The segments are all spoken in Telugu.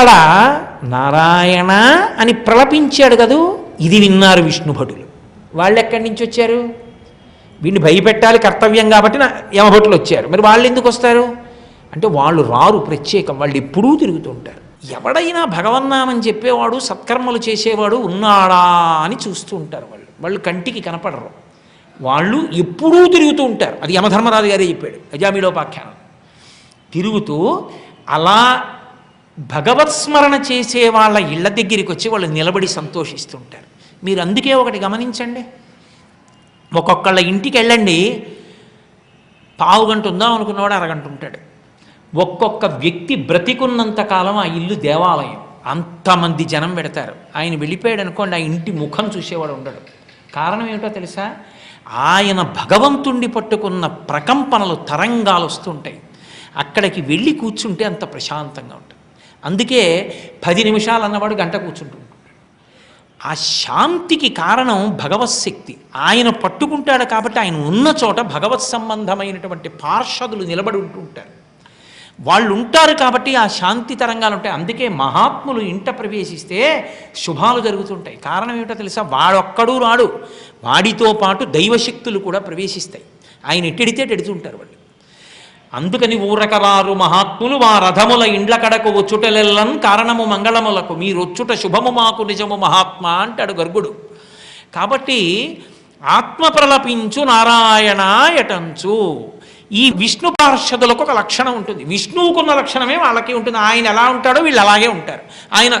అక్కడ నారాయణ అని ప్రలపించాడు కదూ? ఇది విన్నారు విష్ణుభటులు. వాళ్ళు ఎక్కడి నుంచి వచ్చారు? వీడిని భయపెట్టాలి కర్తవ్యం కాబట్టి నా యమభటులు వచ్చారు. మరి వాళ్ళు ఎందుకు వస్తారు? అంటే వాళ్ళు రారు ప్రత్యేకం. వాళ్ళు ఎప్పుడూ తిరుగుతూ ఉంటారు. ఎవడైనా భగవన్నామని చెప్పేవాడు సత్కర్మలు చేసేవాడు ఉన్నాడా అని చూస్తూ ఉంటారు వాళ్ళు. వాళ్ళు కంటికి కనపడరు. వాళ్ళు ఎప్పుడూ తిరుగుతూ ఉంటారు. అది యమధర్మరాజు గారే చెప్పాడు అజామిలోపాఖ్యానం తిరుగుతూ అలా భగవత్ స్మరణ చేసే వాళ్ళ ఇళ్ళ దగ్గరికి వచ్చి వాళ్ళు నిలబడి సంతోషిస్తుంటారు. మీరు అందుకే ఒకటి గమనించండి. ఒక్కొక్కళ్ళ ఇంటికి వెళ్ళండి. పావు గంట ఉందాం అనుకున్నవాడు అరగంట ఉంటాడు. ఒక్కొక్క వ్యక్తి బ్రతికున్నంత కాలం ఆ ఇల్లు దేవాలయం. అంతమంది జనం పెడతారు. ఆయన వెళ్ళిపోయాడు అనుకోండి ఆ ఇంటి ముఖం చూసేవాడు ఉండడు. కారణం ఏమిటో తెలుసా? ఆయన భగవంతుణ్ణి పట్టుకున్న ప్రకంపనలు తరంగాలు వస్తుంటాయి. అక్కడికి వెళ్ళి కూర్చుంటే అంత ప్రశాంతంగా ఉంటుంది. అందుకే పది నిమిషాలు అన్నవాడు గంట కూర్చుంటూ ఉంటాడు ఆ శాంతికి కారణం భగవత్శక్తి ఆయన పట్టుకుంటాడు కాబట్టి ఆయన ఉన్న చోట భగవత్ సంబంధమైనటువంటి పార్షదులు నిలబడి ఉంటూ ఉంటారు వాళ్ళు ఉంటారు కాబట్టి ఆ శాంతి తరంగాలు ఉంటాయి. అందుకే మహాత్ములు ఇంట ప్రవేశిస్తే శుభాలు జరుగుతుంటాయి. కారణం ఏమిటో తెలుసా? వాడొక్కడూ రాడు. వాడితో పాటు దైవశక్తులు కూడా ప్రవేశిస్తాయి. ఆయన ఎట్టెడితే ఎడుతుంటారు వాళ్ళు. అందుకని ఊరకరారు మహాత్ములు మా రథముల ఇండ్ల కడకు వచ్చుటలెల్లన్ కారణము మంగళములకు. మీరొచ్చుట శుభము మాకు నిజము మహాత్మా అంటాడు గర్గుడు. కాబట్టి ఆత్మ ప్రలపించు నారాయణ ఎటంచు ఈ విష్ణు పార్షదులకు ఒక లక్షణం ఉంటుంది. విష్ణువుకున్న లక్షణమే వాళ్ళకి ఉంటుంది. ఆయన ఎలా ఉంటాడో వీళ్ళు అలాగే ఉంటారు. ఆయన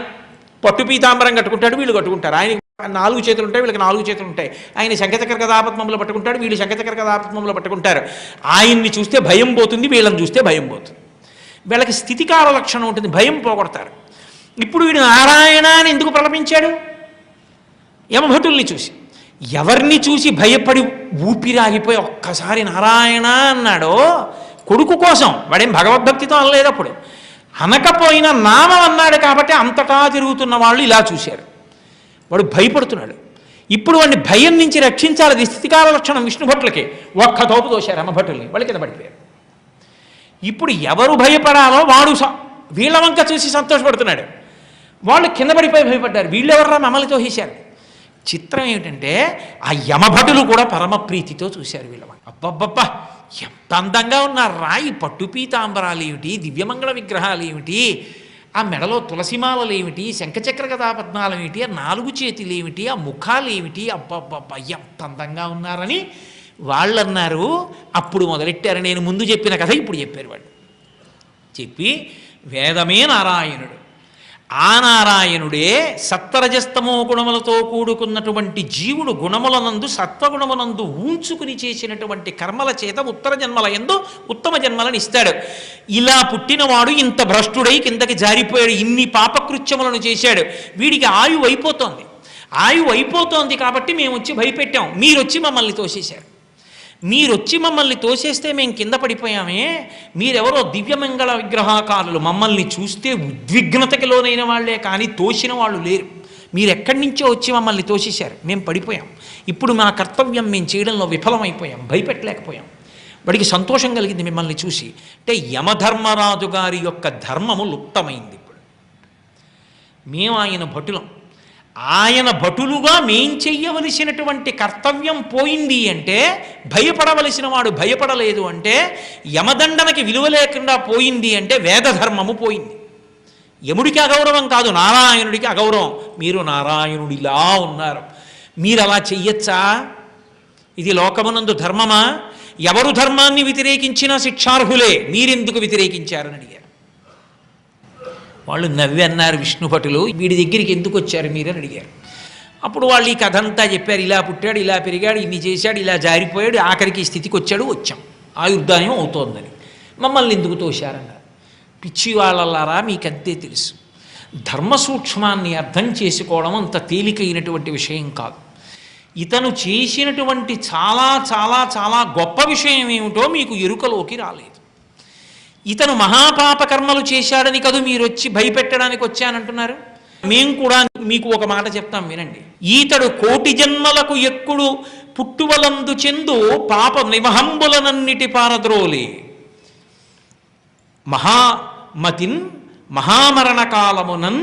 పట్టు పీతాంబరం కట్టుకుంటాడు వీళ్ళు కట్టుకుంటారు. ఆయన నాలుగు చేతులు ఉంటాయి వీళ్ళకి నాలుగు చేతులు ఉంటాయి. ఆయన శంఖచక్ర కథాపద్మంలో పట్టుకుంటాడు వీళ్ళు శంఖచక్ర కథాపద్మంలో పట్టుకుంటారు. ఆయన్ని చూస్తే భయం పోతుంది వీళ్ళని చూస్తే భయం పోతుంది. వీళ్ళకి స్థితికార లక్షణం ఉంటుంది భయం పోగొడతారు. ఇప్పుడు వీడు నారాయణ అని ఎందుకు ప్రలపించాడు? యమభటుల్ని చూసి. ఎవరిని చూసి భయపడి ఊపిరాగిపోయి ఒక్కసారి నారాయణ అన్నాడో కొడుకు కోసం వాడేం భగవద్భక్తితో అనలేదు అప్పుడు. అనకపోయినా నామం అన్నాడు కాబట్టి అంతటా తిరుగుతున్న వాళ్ళు ఇలా చూశారు. వాడు భయపడుతున్నాడు. ఇప్పుడు వాడిని భయం నుంచి రక్షించాలి అది స్థితికాల లక్షణం విష్ణు భట్లకి. ఒక్క తోపు దోశారు అమ్మభట్టుల్ని వాళ్ళు కింద పడిపోయారు. ఇప్పుడు ఎవరు భయపడాలో వాడు స- వీళ్ళ వంక చూసి సంతోషపడుతున్నాడు. వాళ్ళు కింద పడిపోయి భయపడ్డారు. వీళ్ళు ఎవర్రా మమ్మల్ని తోసేశారు? చిత్రం ఏమిటంటే ఆ యమభటులు కూడా పరమ ప్రీతితో చూశారు వీళ్ళ అబ్బబ్బబ్బా! ఎంత అందంగా ఉన్న రాయి పట్టు పీతాంబరాలు ఏమిటి? దివ్యమంగళ విగ్రహాలు ఏమిటి? ఆ మెడలో తులసిమాలలు ఏమిటి శంఖచక్ర కథాపద్మాలు ఏమిటి ఆ నాలుగు చేతులు ఏమిటి ఆ ముఖాలు ఏమిటి అబ్బబ్బబ్బా ఎంత అందంగా ఉన్నారని వాళ్ళు అన్నారు అప్పుడు మొదలెట్టారు. నేను ముందు చెప్పిన కథ ఇప్పుడు చెప్పారు వాళ్ళు. చెప్పి వేదమే నారాయణుడు. ఆ నారాయణుడే సత్వరజస్తమో గుణములతో కూడుకున్నటువంటి జీవుడు గుణములనందు సత్వగుణమునందు ఊంచుకుని చేసినటువంటి కర్మల చేత ఉత్తర జన్మల ఎందు ఉత్తమ జన్మలను ఇస్తాడు. ఇలా పుట్టినవాడు ఇంత భ్రష్టుడై కిందకి జారిపోయాడు. ఇన్ని పాపకృత్యములను చేశాడు. వీడికి ఆయువు అయిపోతోంది ఆయువు అయిపోతోంది కాబట్టి మేము వచ్చి భయపెట్టాం. మీరు వచ్చి మమ్మల్ని తోసేశారు. మీరొచ్చి మమ్మల్ని తోసేస్తే మేము కింద పడిపోయామే. మీరెవరో దివ్యమంగళ విగ్రహాకారులు మమ్మల్ని చూస్తే ఉద్విగ్నతకి లోనైన వాళ్ళే కానీ తోసిన వాళ్ళు లేరు. మీరు ఎక్కడి నుంచో వచ్చి మమ్మల్ని తోసేశారు. మేము పడిపోయాం. ఇప్పుడు మా కర్తవ్యం మేము చేయడంలో విఫలమైపోయాం. భయపెట్టలేకపోయాం. వాడికి సంతోషం కలిగింది మిమ్మల్ని చూసి. అంటే యమధర్మరాజు గారి యొక్క ధర్మము లుప్తమైంది ఇప్పుడు. మేము ఆయన భటులం. ఆయన భటులుగా మేం చెయ్యవలసినటువంటి కర్తవ్యం పోయింది అంటే భయపడవలసిన వాడు భయపడలేదు అంటే యమదండనకి విలువ లేకుండా పోయింది అంటే వేదధర్మము పోయింది. యముడికి అగౌరవం కాదు నారాయణుడికి అగౌరవం. మీరు నారాయణుడిలా ఉన్నారు. మీరు అలా చెయ్యొచ్చా? ఇది లోకమునందు ధర్మమా? ఎవరు ధర్మాన్ని వ్యతిరేకించినా శిక్షార్హులే. మీరెందుకు వ్యతిరేకించారని అడిగారు. వాళ్ళు నవ్వి అన్నారు విష్ణుభటులు వీడి దగ్గరికి ఎందుకు వచ్చారు మీరని అడిగారు. అప్పుడు వాళ్ళు ఈ కథ అంతా చెప్పారు ఇలా పుట్టాడు ఇలా పెరిగాడు ఇన్ని చేశాడు ఇలా జారిపోయాడు ఆఖరికి స్థితికి వచ్చాడు వచ్చాం. ఆయుర్దాయం అవుతోందని. మమ్మల్ని ఎందుకు తోశారన్నారు? పిచ్చి వాళ్ళలారా మీకంతే తెలుసు. ధర్మ సూక్ష్మాన్ని అర్థం చేసుకోవడం అంత తేలికైనటువంటి విషయం కాదు. ఇతను చేసినటువంటి చాలా చాలా చాలా గొప్ప విషయం ఏమిటో మీకు ఎరుకలోకి రాలేదు. ఇతను మహాపాప కర్మలు చేశాడని కదూ మీరు వచ్చి భయపెట్టడానికి వచ్చానంటున్నారు? మేము కూడా మీకు ఒక మాట చెప్తాం వినండి. ఈతడు కోటి జన్మలకు ఎక్కుడు పుట్టువలందు చెందు పాప నివహంబులనన్నిటి పారద్రోలి. మహామతిన్ మహామరణ కాలమునన్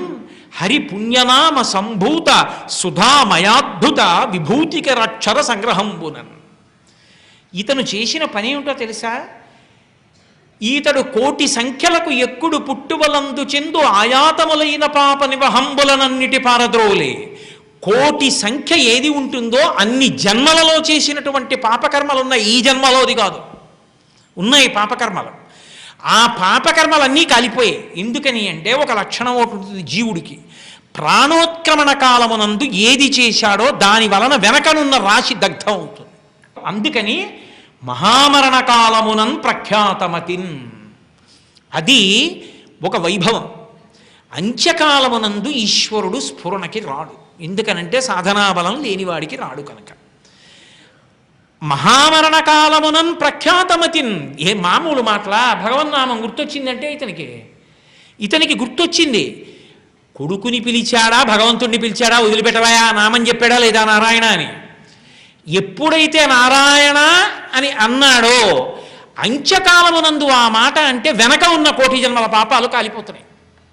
హరి పుణ్యనామ సంభూత సుధామయాద్భుత విభూతికరక్షర సంగ్రహంబునన్. ఇతను చేసిన పని ఏమిటో తెలుసా? ఈతడు కోటి సంఖ్యలకు ఎక్కుడు పుట్టువలందు చెందు ఆయాతములైన పాప నివహంబులనన్నిటి పారద్రోలే. కోటి సంఖ్య ఏది ఉంటుందో అన్ని జన్మలలో చేసినటువంటి పాపకర్మలు ఉన్నాయి ఈ జన్మలోది కాదు. ఉన్నాయి పాపకర్మలు. ఆ పాపకర్మలన్నీ కాలిపోయాయి. ఎందుకని అంటే ఒక లక్షణం ఒకటి ఉంటుంది జీవుడికి. ప్రాణోత్క్రమణ కాలమునందు ఏది చేశాడో దాని వలన వెనకనున్న రాశి దగ్ధం అవుతుంది. అందుకని మహామరణకాలమునం ప్రఖ్యాతమతిన్. అది ఒక వైభవం. అంత్యకాలమునందు ఈశ్వరుడు స్ఫురణకి రాడు. ఎందుకనంటే సాధనాబలం లేనివాడికి రాడు కనుక. మహామరణకాలమునం ప్రఖ్యాతమతిన్. ఏ మామూలు మాటలా? భగవన్నామం గుర్తొచ్చిందంటే ఇతనికి. ఇతనికి గుర్తొచ్చింది. కొడుకుని పిలిచాడా? భగవంతుణ్ణి పిలిచాడా? వదిలిపెట్టవాయా? నామం చెప్పాడా లేదా? నారాయణ అని. ఎప్పుడైతే నారాయణ అని అన్నాడో అంత్యకాలమునందు ఆ మాట అంటే వెనక ఉన్న కోటి జన్మల పాపాలు కాలిపోతున్నాయి.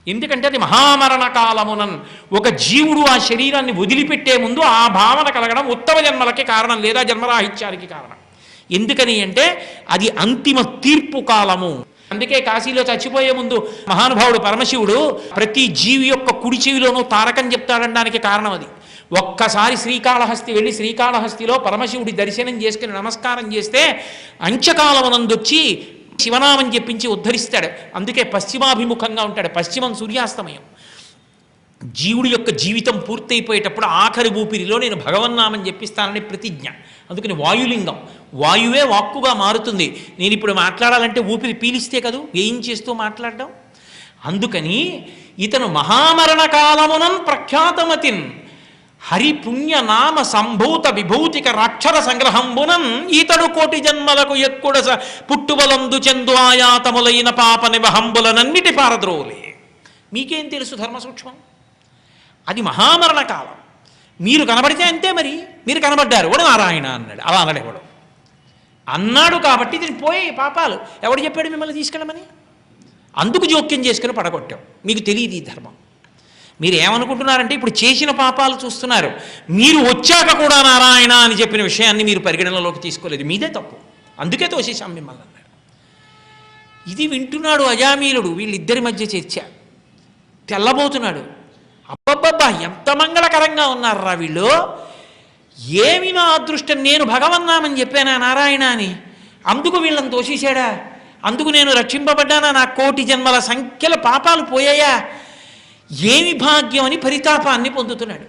ఎందుకంటే అది మహామరణ కాలమునన్ ఒక జీవుడు ఆ శరీరాన్ని వదిలిపెట్టే ముందు ఆ భావన కలగడం ఉత్తమ జన్మలకి కారణం లేదా జన్మరాహిత్యానికి కారణం. ఎందుకని అంటే అది అంతిమ తీర్పు కాలము. అందుకే కాశీలో చచ్చిపోయే ముందు మహానుభావుడు పరమశివుడు ప్రతి జీవి యొక్క కుడి చెవిలోనూ తారకం చెప్తాడనడానికి కారణం అది. ఒక్కసారి శ్రీకాళహస్తి వెళ్ళి శ్రీకాళహస్తిలో పరమశివుడి దర్శనం చేసుకుని నమస్కారం చేస్తే అంచకాలమునందొచ్చి శివనామం చెప్పించి ఉద్ధరిస్తాడు. అందుకే పశ్చిమాభిముఖంగా ఉంటాడు. పశ్చిమం సూర్యాస్తమయం. జీవుడి యొక్క జీవితం పూర్తయిపోయేటప్పుడు ఆఖరి ఊపిరిలో నేను భగవన్నామం చెప్పిస్తానని ప్రతిజ్ఞ. అందుకని వాయులింగం. వాయువే వాక్కుగా మారుతుంది. నేను ఇప్పుడు మాట్లాడాలంటే ఊపిరి పీలిస్తే కదూ? ఏం చేస్తూ మాట్లాడడం? అందుకని ఇతను మహామరణ కాలమునం ప్రఖ్యాతమతిన్. హరి పుణ్య నామ సంభూత విభూతిక రాక్షర సంగ్రహంబునం ఈతడు కోటి జన్మలకు ఎక్కుడ పుట్టుబలందు పుట్టువలందు చెందు ఆయాతములైన పాప నివహంబులనన్నిటి పారద్రోలే. మీకేం తెలుసు ధర్మ సూక్ష్మం అది మహామరణ కాలం. మీరు కనబడితే అంతే మరి. మీరు కనబడ్డారు. కూడా నారాయణ అన్నాడు. అలా అన్నాడు ఎవడు? అన్నాడు కాబట్టి దీని పోయే పాపాలు. ఎవడు చెప్పాడు మిమ్మల్ని తీసుకెళ్ళమని? అందుకు జోక్యం చేసుకుని పడగొట్టాం. మీకు తెలియదు ఈ ధర్మం. మీరు ఏమనుకుంటున్నారంటే ఇప్పుడు చేసిన పాపాలు చూస్తున్నారు. మీరు వచ్చాక కూడా నారాయణ అని చెప్పిన విషయాన్ని మీరు పరిగణనలోకి తీసుకోలేదు. మీదే తప్పు. అందుకే తోసేశాం మిమ్మల్ని అన్నాడు. ఇది వింటున్నాడు అజామీలుడు వీళ్ళిద్దరి మధ్య చర్చ. తెల్లబోతున్నాడు. అబ్బబ్బబ్బా ఎంత మంగళకరంగా ఉన్నారా వీళ్ళు. ఏమి నా అదృష్టం నేను భగవన్నామని చెప్పానా నారాయణ అని? అందుకు వీళ్ళని తోసేశాడా? అందుకు నేను రక్షింపబడ్డానా? నా కోటి జన్మల సంఖ్యల పాపాలు పోయాయా? ఏమి భాగ్యం అని పరితాపాన్ని పొందుతున్నాడు.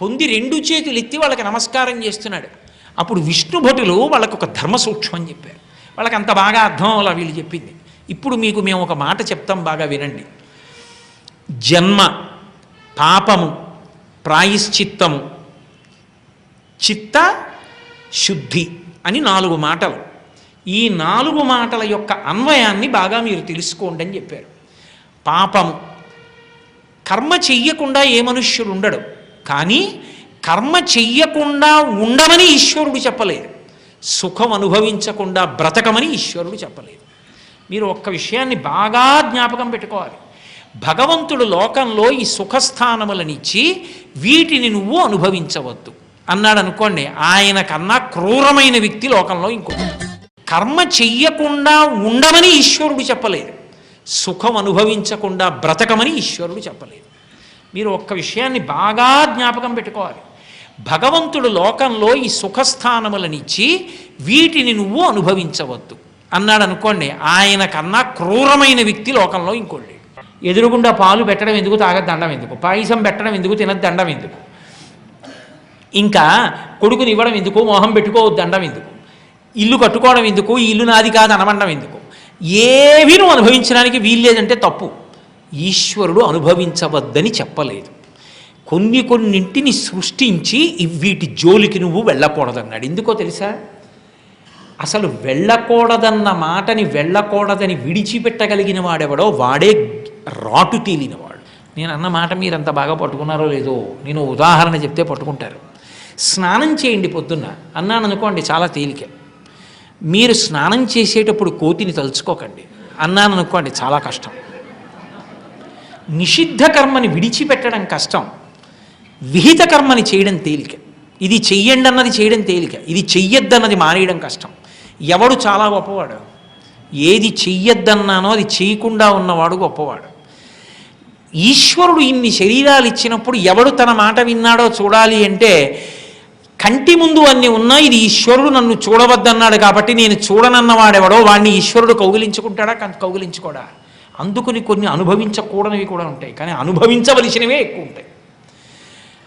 పొంది రెండు చేతులు ఎత్తి వాళ్ళకి నమస్కారం చేస్తున్నాడు. అప్పుడు విష్ణు భటులు వాళ్ళకు ఒక ధర్మ సూక్ష్మం చెప్పారు. వాళ్ళకి అంత బాగా అర్థం అలా వీళ్ళు చెప్పింది. ఇప్పుడు మీకు మేము ఒక మాట చెప్తాం బాగా వినండి. జన్మ పాపము ప్రాయశ్చిత్తము చిత్త శుద్ధి అని నాలుగు మాటలు. ఈ నాలుగు మాటల యొక్క అన్వయాన్ని బాగా మీరు తెలుసుకోండి అని చెప్పారు. పాపము కర్మ చెయ్యకుండా ఏ మనుష్యుడు ఉండడు. కానీ కర్మ చెయ్యకుండా ఉండమని ఈశ్వరుడు చెప్పలేదు. సుఖం అనుభవించకుండా బ్రతకమని ఈశ్వరుడు చెప్పలేదు. మీరు ఒక్క విషయాన్ని బాగా జ్ఞాపకం పెట్టుకోవాలి. భగవంతుడు లోకంలో ఈ సుఖస్థానములనిచ్చి వీటిని నువ్వు అనుభవించవద్దు. అన్నాడు అనుకోండి ఆయన కన్నా క్రూరమైన వ్యక్తి లోకంలో ఇంకో కర్మ చెయ్యకుండా ఉండమని ఈశ్వరుడు చెప్పలేదు. సుఖం అనుభవించకుండా బ్రతకమని ఈశ్వరుడు చెప్పలేదు. మీరు ఒక్క విషయాన్ని బాగా జ్ఞాపకం పెట్టుకోవాలి. భగవంతుడు లోకంలో ఈ సుఖస్థానములనిచ్చి వీటిని నువ్వు అనుభవించవద్దు. అన్నాడు అనుకోండి ఆయన కన్నా క్రూరమైన వ్యక్తి లోకంలో ఇంకోండి ఎదురుగుండా పాలు పెట్టడం ఎందుకు తాగదు దండం ఎందుకు? పాయసం పెట్టడం ఎందుకు తినదు దండం ఎందుకు? ఇంకా కొడుకుని ఇవ్వడం ఎందుకు మొహం పెట్టుకోవద్దు దండం ఎందుకు? ఇల్లు కట్టుకోవడం ఎందుకు? ఈ ఇల్లు నాది కాదు అనమండం ఎందుకు? ఏవి నువ్వు అనుభవించడానికి వీల్లేదంటే తప్పు. ఈశ్వరుడు అనుభవించవద్దని చెప్పలేదు. కొన్ని కొన్నింటిని సృష్టించి వీటి జోలికి నువ్వు వెళ్ళకూడదన్నాడు. ఎందుకో తెలుసా? అసలు వెళ్ళకూడదన్న మాటని వెళ్ళకూడదని విడిచిపెట్టగలిగిన వాడెవడో వాడే రాటు తేలినవాడు. నేను అన్న మాట మీరు అంత బాగా పట్టుకున్నారో లేదో నేను ఉదాహరణ చెప్తే పట్టుకుంటారు. స్నానం చేయండి పొద్దున్న. అన్నాను అనుకోండి చాలా తేలికే. మీరు స్నానం చేసేటప్పుడు కోతిని తలుచుకోకండి. అన్నాను అనుకోండి చాలా కష్టం. నిషిద్ధ కర్మని విడిచిపెట్టడం కష్టం. విహిత కర్మని చేయడం తేలిక. ఇది చెయ్యండి అన్నది చేయడం తేలిక. ఇది చెయ్యొద్దన్నది మానేయడం కష్టం. ఎవడు చాలా గొప్పవాడు? ఏది చెయ్యొద్దన్నానో అది చేయకుండా ఉన్నవాడు గొప్పవాడు. ఈశ్వరుడు ఇన్ని శరీరాలు ఇచ్చినప్పుడు ఎవడు తన మాట విన్నాడో చూడాలి అంటే కంటి ముందు అన్ని ఉన్నా ఇది ఈశ్వరుడు నన్ను చూడవద్దన్నాడు కాబట్టి నేను చూడనన్నవాడెవడో వాడిని ఈశ్వరుడు కౌగిలించుకుంటాడా కౌగిలించుకోడా? అందుకుని కొన్ని అనుభవించకూడనివి కూడా ఉంటాయి. కానీ అనుభవించవలసినవే ఎక్కువ ఉంటాయి.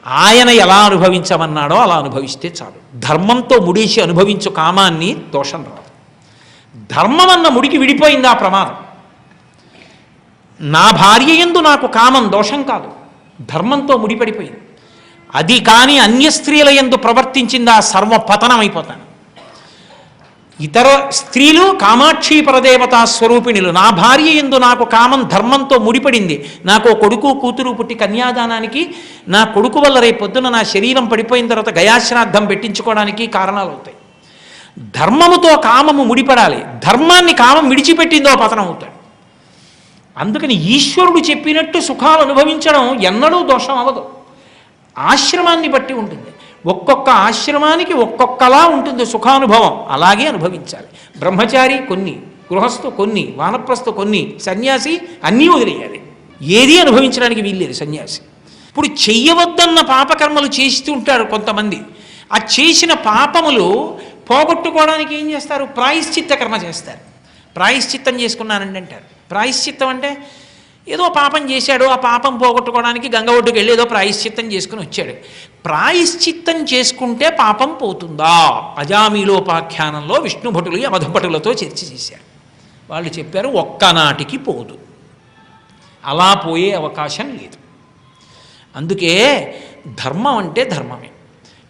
ఆయన ఎలా అనుభవించమన్నాడో అలా అనుభవిస్తే చాలు. ధర్మంతో ముడిసి అనుభవించు కామాన్ని దోషం రాదు. ధర్మం అన్న ముడికి విడిపోయింది ఆ ప్రమాదం. నా భార్య ఎందు నాకు కామం దోషం కాదు. ధర్మంతో ముడిపడిపోయింది. అది కానీ అన్య స్త్రీల ఎందు ప్రవర్తించింది ఆ సర్వ పతనం అయిపోతాను ఇతర స్త్రీలు కామాక్షి పరదేవతా స్వరూపిణులు నా భార్య ఎందు నాకు కామం ధర్మంతో ముడిపడింది. నాకు కొడుకు కూతురు పుట్టి కన్యాదానానికి నా కొడుకు వల్ల రేపొద్దున నా శరీరం పడిపోయిన తర్వాత గయాశ్రాద్ధం పెట్టించుకోవడానికి కారణాలు అవుతాయి ధర్మముతో కామము ముడిపడాలి. ధర్మాన్ని కామం విడిచిపెట్టిందో పతనం అవుతాడు అందుకని ఈశ్వరుడు చెప్పినట్టు సుఖాలు అనుభవించడం ఎన్నడూ దోషం అవ్వదు. ఆశ్రమాన్ని బట్టి ఉంటుంది. ఒక్కొక్క ఆశ్రమానికి ఒక్కొక్కలా ఉంటుంది సుఖానుభవం. అలాగే అనుభవించాలి. బ్రహ్మచారి కొన్ని గృహస్థు కొన్ని వానప్రస్థు కొన్ని సన్యాసి అన్నీ వదిలేయాలి. ఏది అనుభవించడానికి వీల్లేదు సన్యాసి. ఇప్పుడు చెయ్యవద్దన్న పాపకర్మలు చేస్తూ ఉంటారు కొంతమంది. ఆ చేసిన పాపములు పోగొట్టుకోవడానికి ఏం చేస్తారు? ప్రాయశ్చిత్త కర్మ చేస్తారు. ప్రాయశ్చిత్తం చేసుకున్నానండి అంటారు. ప్రాయశ్చిత్తం అంటే ఏదో పాపం చేశాడు ఆ పాపం పోగొట్టుకోవడానికి గంగ ఒడ్డుకు వెళ్ళి ఏదో ప్రాయశ్చిత్తం చేసుకుని వచ్చాడు. ప్రాయశ్చిత్తం చేసుకుంటే పాపం పోతుందా? అజామీలోపాఖ్యానంలో విష్ణుభటులు యమధభటులతో చర్చ చేశారు. వాళ్ళు చెప్పారు ఒక్కనాటికి పోదు. అలా పోయే అవకాశం లేదు. అందుకే ధర్మం అంటే ధర్మమే.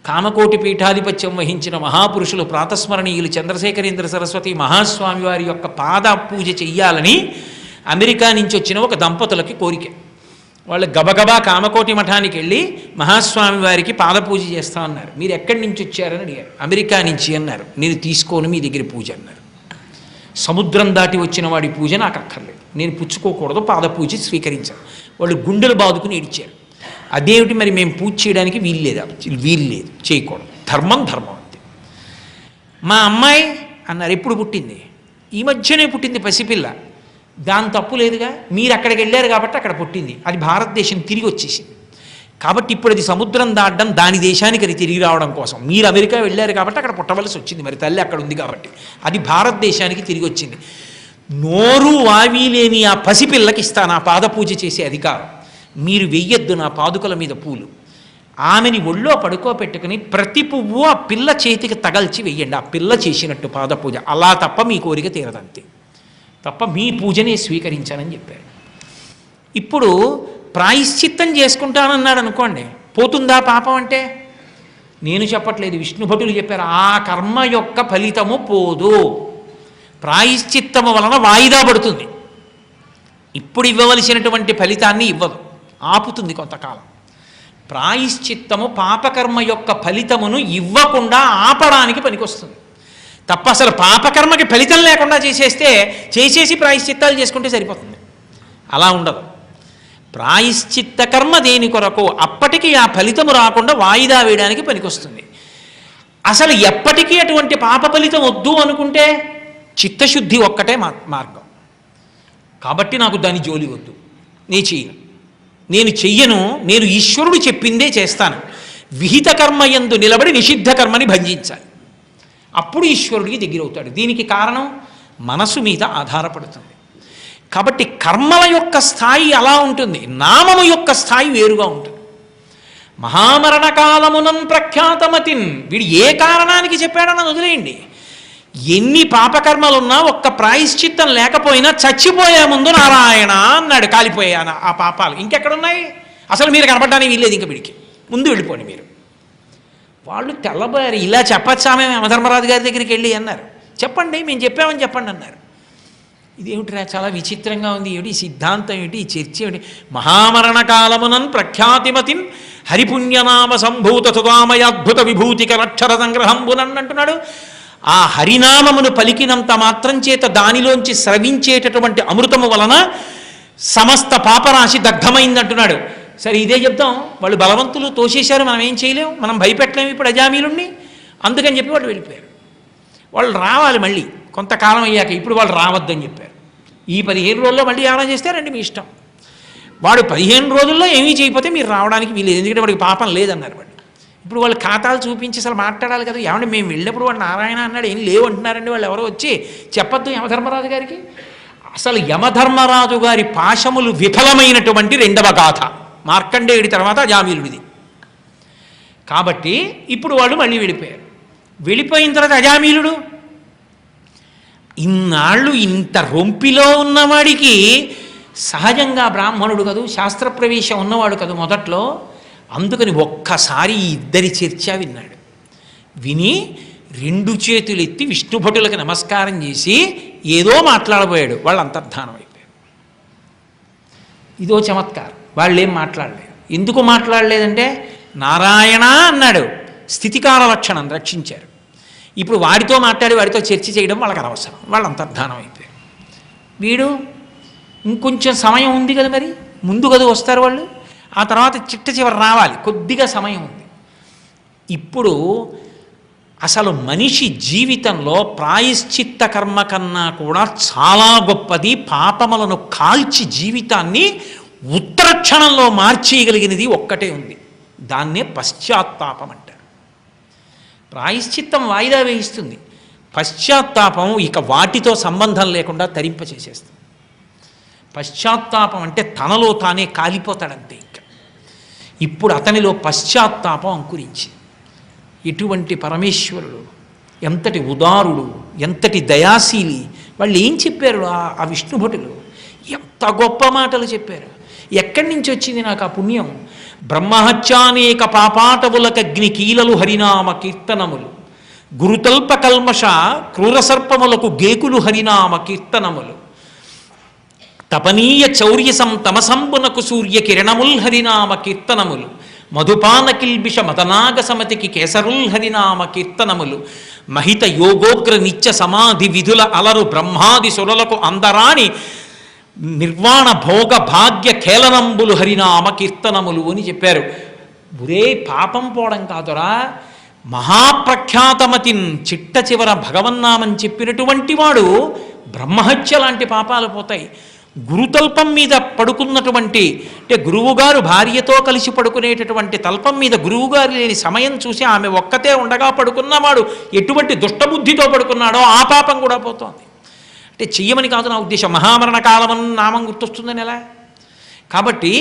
కామకోటి పీఠాధిపత్యం వహించిన మహాపురుషులు ప్రాతస్మరణీయులు చంద్రశేఖరేంద్ర సరస్వతి మహాస్వామి వారి యొక్క పాద పూజ చెయ్యాలని అమెరికా నుంచి వచ్చిన ఒక దంపతులకి కోరిక. వాళ్ళు గబగబా కామకోటి మఠానికి వెళ్ళి మహాస్వామి వారికి పాదపూజ చేస్తా అన్నారు. మీరు ఎక్కడి నుంచి వచ్చారని అడిగారు. అమెరికా నుంచి అన్నారు. నేను తీసుకోను మీ దగ్గర పూజ అన్నారు. సముద్రం దాటి వచ్చిన వాడి పూజ నాకు అక్కర్లేదు. నేను పుచ్చుకోకూడదు పాద పూజ స్వీకరించాను. వాళ్ళు గుండెలు బాదుకుని ఏడిచారు. అదేమిటి మరి మేము పూజ చేయడానికి వీల్లేదా? వీల్లేదు. చేయకూడదు. ధర్మం ధర్మం అంతే. మా అమ్మాయి అన్నారు ఎప్పుడు పుట్టింది? ఈ మధ్యనే పుట్టింది పసిపిల్ల. దాని తప్పు లేదుగా. మీరు అక్కడికి వెళ్ళారు కాబట్టి అక్కడ పుట్టింది. అది భారతదేశం తిరిగి వచ్చేసింది. కాబట్టి ఇప్పుడు అది సముద్రం దాటడం దాని దేశానికి అది తిరిగి రావడం కోసం. మీరు అమెరికా వెళ్ళారు కాబట్టి అక్కడ పుట్టవలసి వచ్చింది. మరి తల్లి అక్కడ ఉంది కాబట్టి. అది భారతదేశానికి తిరిగి వచ్చింది. నోరు వావి లేని ఆ పసిపిల్లకి ఇస్తాను ఆ పాద పూజ చేసే అధికారం. మీరు వెయ్యొద్దు నా పాదుకల మీద పూలు. ఆమెని ఒళ్ళో పడుకోబెట్టుకుని ప్రతి పువ్వు ఆ పిల్ల చేతికి తగల్చి వెయ్యండి. ఆ పిల్ల చేసినట్టు పాద పూజ అలా తప్ప మీ కోరిక తీరదంతే. తప్ప మీ పూజనే స్వీకరించానని చెప్పారు ఇప్పుడు ప్రాయశ్చిత్తం చేసుకుంటానన్నాడు అనుకోండి పోతుందా పాపం అంటే? నేను చెప్పట్లేదు విష్ణు భటులు చెప్పారు ఆ కర్మ యొక్క ఫలితము పోదు. ప్రాయశ్చిత్తము వలన వాయిదా పడుతుంది. ఇప్పుడు ఇవ్వవలసినటువంటి ఫలితాన్ని ఇవ్వదు. ఆపుతుంది కొంతకాలం. ప్రాయశ్చిత్తము పాపకర్మ యొక్క ఫలితమును ఇవ్వకుండా ఆపడానికి పనికొస్తుంది. తప్ప అసలు పాపకర్మకి ఫలితం లేకుండా చేసేస్తే చేసేసి ప్రాయశ్చిత్తాలు చేసుకుంటే సరిపోతుంది. అలా ఉండదు. ప్రాయశ్చిత్త కర్మ దేని కొరకు? అప్పటికి ఆ ఫలితము రాకుండా వాయిదా వేయడానికి పనికొస్తుంది. అసలు ఎప్పటికీ అటువంటి పాప ఫలితం వద్దు అనుకుంటే చిత్తశుద్ధి ఒక్కటే మార్గం. కాబట్టి నాకు దాని జోలి వద్దు. నీ చెయ్యను నేను చెయ్యను నేను ఈశ్వరుడు చెప్పిందే చేస్తాను. విహిత కర్మ యందు నిలబడి నిషిద్ధ కర్మని భంజించాలి. అప్పుడు ఈశ్వరుడికి దగ్గరవుతాడు. దీనికి కారణం మనసు మీద ఆధారపడుతుంది. కాబట్టి కర్మల యొక్క స్థాయి అలా ఉంటుంది. నామము యొక్క స్థాయి వేరుగా ఉంటుంది. మహామరణకాలమునం ప్రఖ్యాతమతిన్. వీడు ఏ కారణానికి చెప్పాడని వదిలేయండి. ఎన్ని పాపకర్మలున్నా ఒక్క ప్రాయశ్చిత్తం లేకపోయినా చచ్చిపోయే ముందు నారాయణ అన్నాడు కాలిపోయాను ఆ పాపాలు. ఇంకెక్కడున్నాయి? అసలు మీరు కనపడడానికి వీల్లేదు ఇంక వీడికి. ముందు వెళ్ళిపోండి మీరు. వాళ్ళు తెల్లబారి ఇలా చెప్పచ్చామే యమధర్మరాజు గారి దగ్గరికి వెళ్ళి అన్నారు. చెప్పండి మేము చెప్పామని చెప్పండి అన్నారు. ఇదేమిట్రా చాలా విచిత్రంగా ఉంది. ఏమిటి? సిద్ధాంతం ఏమిటి? ఈ చర్చ ఏమిటి? మహామరణ కాలమునన్ ప్రఖ్యాతిమతిన్ హరిపుణ్యనామ సంభూత సుధామయాద్భుత విభూతిక లక్షర సంగ్రహంబునన్ అంటున్నాడు. ఆ హరినామమును పలికినంత మాత్రం చేత దానిలోంచి స్రవించేటటువంటి అమృతము వలన సమస్త పాపరాశి దగ్ధమైందంటున్నాడు. సరే ఇదే చెప్తాం వాళ్ళు బలవంతులు తోసేశారు మనం ఏం చేయలేం. మనం భయపెట్టలేము ఇప్పుడు అజామీలుండి అందుకని చెప్పి వాళ్ళు వెళ్ళిపోయారు. వాళ్ళు రావాలి మళ్ళీ. కొంతకాలం అయ్యాక ఇప్పుడు వాళ్ళు రావద్దని చెప్పారు. ఈ పదిహేను రోజుల్లో మళ్ళీ ఏమైనా చేస్తే రండి మీ ఇష్టం. వాడు పదిహేను రోజుల్లో ఏమీ చేయకపోతే మీరు రావడానికి వీలేదు ఎందుకంటే వాడికి పాపం లేదన్నారు వాడు. ఇప్పుడు వాళ్ళు ఖాతాలు చూపించి అసలు మాట్లాడాలి కదా. ఏమంటే మేము వెళ్ళినప్పుడు వాడు నారాయణ అన్నాడు ఏం లేవు అంటున్నారండి వాళ్ళు ఎవరో వచ్చి చెప్పొద్దు యమధర్మరాజు గారికి. అసలు యమధర్మరాజు గారి పాశములు విఫలమైనటువంటి రెండవ గాథ. మార్కండేయుడి తర్వాత అజామీలుడిది. కాబట్టి ఇప్పుడు వాళ్ళు మళ్ళీ వెళ్ళిపోయారు. వెళ్ళిపోయిన తర్వాత అజామీలుడు? ఇన్నాళ్ళు ఇంత రొంపిలో ఉన్నవాడికి సహజంగా బ్రాహ్మణుడు కదూ శాస్త్ర ప్రవేశం ఉన్నవాడు కదూ మొదట్లో. అందుకని ఒక్కసారి ఇద్దరి చర్చ విన్నాడు. విని రెండు చేతులు ఎత్తి విష్ణుభటులకు నమస్కారం చేసి ఏదో మాట్లాడబోయాడు. వాళ్ళు అంతర్ధానం అయిపోయారు. ఇదో చమత్కారం. వాళ్ళు ఏం మాట్లాడలేదు. ఎందుకు మాట్లాడలేదంటే నారాయణ అన్నాడు. స్థితికాల లక్షణం రక్షించారు. ఇప్పుడు వాడితో మాట్లాడి వాడితో చర్చ చేయడం వాళ్ళకి అనవసరం. వాళ్ళు అంతర్ధానం అయిపోయారు వీడు ఇంకొంచెం సమయం ఉంది కదా మరి? ముందు కదా వస్తారు వాళ్ళు? ఆ తర్వాత చిట్ట చివరి రావాలి. కొద్దిగా సమయం ఉంది. ఇప్పుడు అసలు మనిషి జీవితంలో ప్రాయశ్చిత్త కర్మ కన్నా కూడా చాలా గొప్పది పాపములను కాల్చి జీవితాన్ని ఉత్తర క్షణంలో మార్చేయగలిగినది ఒక్కటే ఉంది. దాన్నే పశ్చాత్తాపం అంటారు. ప్రాయశ్చిత్తం వాయిదా వేయిస్తుంది. పశ్చాత్తాపం ఇక వాటితో సంబంధం లేకుండా తరింపచేసేస్తుంది. పశ్చాత్తాపం అంటే తనలో తానే కాలిపోతాడంతే ఇంకా. ఇప్పుడు అతనిలో పశ్చాత్తాపం అంకురించి ఎటువంటి పరమేశ్వరుడు ఎంతటి ఉదారుడు ఎంతటి దయాశీలి వాళ్ళు ఏం చెప్పారు ఆ ఆ విష్ణుభటులు? ఎంత గొప్ప మాటలు చెప్పారు. ఎక్కడి నుంచి వచ్చింది నాకు ఆ పుణ్యం? బ్రహ్మహత్యానేక పాపాటవులకగ్ని కీలలు హరినామ కీర్తనములు. గురుతల్ప కల్మష క్రూరసర్పములకు గేకులు హరినామ కీర్తనములు. తపనీయ చౌర్యసం తమసంబునకు సూర్య కిరణముల్ హరినామ కీర్తనములు. మధుపాన కిల్బిష మతనాగ సమతికి కేసరుల్ హరినామ కీర్తనములు. మహిత యోగోగ్ర నిత్య సమాధి విధుల అలరు బ్రహ్మాది సురలకు అందరాని నిర్వాణ భోగ భాగ్య కేలనంబులు హరినామ కీర్తనములు అని చెప్పారు. ఒరే పాపం పోవడం కాదురా. మహాప్రఖ్యాతమతిన్ చిట్ట చివర భగవన్నామని చెప్పినటువంటి వాడు బ్రహ్మహత్య లాంటి పాపాలు పోతాయి. గురుతల్పం మీద పడుకున్నటువంటి అంటే గురువుగారు భార్యతో కలిసి పడుకునేటటువంటి తల్పం మీద గురువుగారు లేని సమయం చూసి ఆమె ఒక్కతే ఉండగా పడుకున్నవాడు ఎటువంటి దుష్టబుద్ధితో పడుకున్నాడో ఆ పాపం కూడా పోతోంది. అంటే చెయ్యమని కాదు నా ఉద్దేశం. మహామరణ కాలం నామం గుర్తొస్తుందని ఎలా కాబట్టి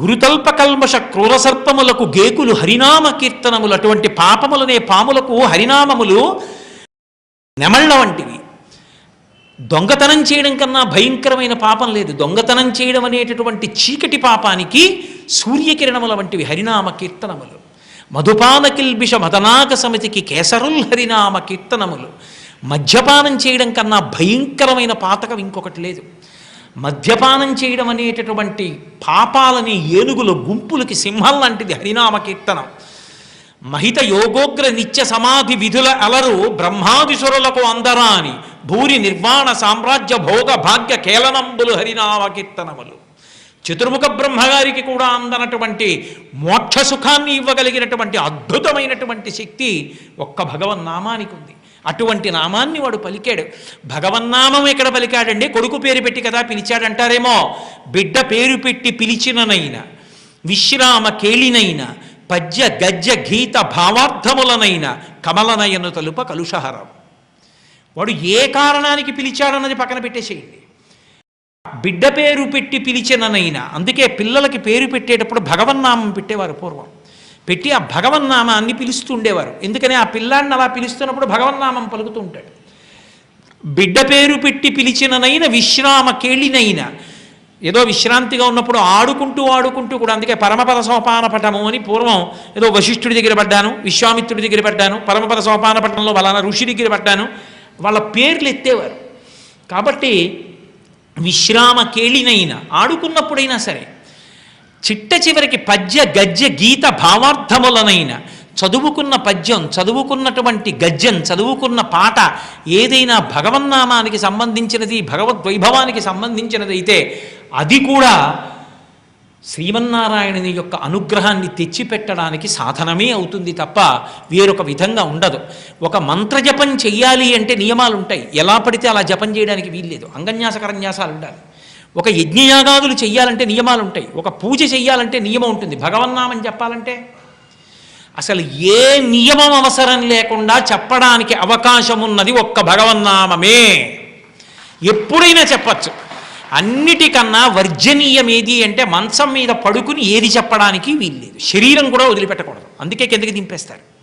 గురుతల్ప కల్మష క్రూరసర్పములకు గేకులు హరినామ కీర్తనములు అటువంటి పాపములనే పాములకు హరినామములు నెమళ్ళ వంటివి. దొంగతనం చేయడం కన్నా భయంకరమైన పాపం లేదు. దొంగతనం చేయడం అనేటటువంటి చీకటి పాపానికి సూర్యకిరణముల వంటివి హరినామ కీర్తనములు. మధుపాన కిల్బిష మదనాక సమితికి కేసరుల్ హరినామ కీర్తనములు. మద్యపానం చేయడం కన్నా భయంకరమైన పాతకం ఇంకొకటి లేదు. మద్యపానం చేయడం అనేటటువంటి పాపాలని ఏనుగుల గుంపులకి సింహం లాంటిది హరినామ కీర్తనం. మహిత యోగోగ్ర నిత్య సమాధి విధుల అలరు బ్రహ్మాదిసురులకు అందరాని భూరి నిర్వాణ సామ్రాజ్య భోగ భాగ్య కేలనంబులు హరినామ కీర్తనములు. చతుర్ముఖ బ్రహ్మగారికి కూడా అందనటువంటి మోక్ష సుఖాన్ని ఇవ్వగలిగినటువంటి అద్భుతమైనటువంటి శక్తి ఒక్క భగవన్నామానికి ఉంది. అటువంటి నామాన్ని వాడు పలికాడు. భగవన్నామం ఎక్కడ పలికాడండి? కొడుకు పేరు పెట్టి కదా పిలిచాడంటారేమో. బిడ్డ పేరు పెట్టి పిలిచిననైనా విశ్రామ కేళినైన పద్య గద్య గీత భావార్థములనైన కమలనయను తలుప కలుషహరం. వాడు ఏ కారణానికి పిలిచాడన్నది పక్కన పెట్టేసేయండి. బిడ్డ పేరు పెట్టి పిలిచిననైనా అందుకే పిల్లలకి పేరు పెట్టేటప్పుడు భగవన్నామం పెట్టేవారు పూర్వం. పెట్టి ఆ భగవన్నామాన్ని పిలుస్తూ ఉండేవారు. ఎందుకని ఆ పిల్లాడిని అలా పిలుస్తున్నప్పుడు భగవన్నామం పలుకుతూ ఉంటాడు. బిడ్డ పేరు పెట్టి పిలిచిననైన విశ్రామ కేళినైన ఏదో విశ్రాంతిగా ఉన్నప్పుడు ఆడుకుంటూ ఆడుకుంటూ కూడా అందుకే పరమపద సోపాన పటము అని పూర్వం ఏదో వశిష్ఠుడి దగ్గర పడ్డాను విశ్వామిత్రుడి దగ్గర పడ్డాను పరమపద సోపాన పటంలో వలన ఋషి దగ్గర పడ్డాను వాళ్ళ పేర్లు ఎత్తేవారు. కాబట్టి విశ్రామ కేళినైనా ఆడుకున్నప్పుడైనా సరే చిట్ట చివరికి పద్య గద్య గీత భావార్థములనైన చదువుకున్న పద్యం చదువుకున్నటువంటి గద్యం చదువుకున్న పాట ఏదైనా భగవన్నామానికి సంబంధించినది భగవద్వైభవానికి సంబంధించినది అయితే అది కూడా శ్రీమన్నారాయణుని యొక్క అనుగ్రహాన్ని తెచ్చిపెట్టడానికి సాధనమే అవుతుంది తప్ప వేరొక విధంగా ఉండదు. ఒక మంత్రజపం చెయ్యాలి అంటే నియమాలు ఉంటాయి ఎలా పడితే అలా జపం చేయడానికి వీల్లేదు. అంగన్యాసకరన్యాసాలు ఉండాలి ఒక యజ్ఞయాగాదులు చెయ్యాలంటే నియమాలు ఉంటాయి ఒక పూజ చెయ్యాలంటే నియమం ఉంటుంది. భగవన్నామని చెప్పాలంటే అసలు ఏ నియమం అవసరం లేకుండా చెప్పడానికి అవకాశం ఉన్నది ఒక్క భగవన్నామమే ఎప్పుడైనా చెప్పచ్చు. అన్నిటికన్నా వర్జనీయం ఏది అంటే మంచం మీద పడుకుని ఏది చెప్పడానికి వీల్లేదు. శరీరం కూడా వదిలిపెట్టకూడదు. అందుకే కిందకి దింపేస్తారు.